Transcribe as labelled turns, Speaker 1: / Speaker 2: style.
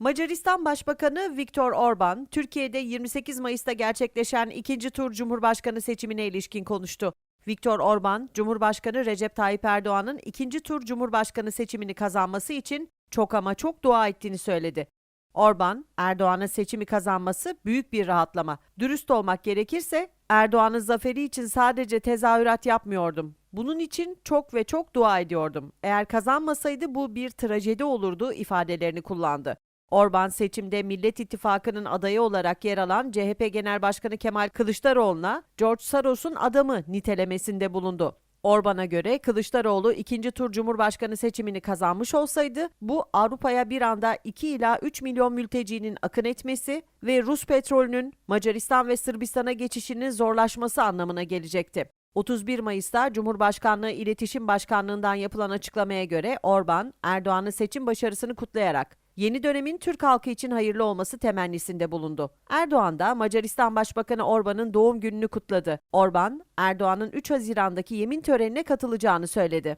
Speaker 1: Macaristan Başbakanı Viktor Orban, Türkiye'de 28 Mayıs'ta gerçekleşen ikinci tur Cumhurbaşkanı seçimine ilişkin konuştu. Viktor Orban, Cumhurbaşkanı Recep Tayyip Erdoğan'ın ikinci tur Cumhurbaşkanı seçimini kazanması için çok ama çok dua ettiğini söyledi. Orban, Erdoğan'ın seçimi kazanması büyük bir rahatlama. Dürüst olmak gerekirse Erdoğan'ın zaferi için sadece tezahürat yapmıyordum. Bunun için çok ve çok dua ediyordum. Eğer kazanmasaydı bu bir trajedi olurdu ifadelerini kullandı. Orban seçimde Millet İttifakı'nın adayı olarak yer alan CHP Genel Başkanı Kemal Kılıçdaroğlu'na George Soros'un adamı nitelemesinde bulundu. Orban'a göre Kılıçdaroğlu ikinci tur Cumhurbaşkanı seçimini kazanmış olsaydı bu Avrupa'ya bir anda 2 ila 3 milyon mültecinin akın etmesi ve Rus petrolünün Macaristan ve Sırbistan'a geçişinin zorlaşması anlamına gelecekti. 31 Mayıs'ta Cumhurbaşkanlığı İletişim Başkanlığı'ndan yapılan açıklamaya göre Orban, Erdoğan'ın seçim başarısını kutlayarak yeni dönemin Türk halkı için hayırlı olması temennisinde bulundu. Erdoğan da Macaristan Başbakanı Orban'ın doğum gününü kutladı. Orban, Erdoğan'ın 3 Haziran'daki yemin törenine katılacağını söyledi.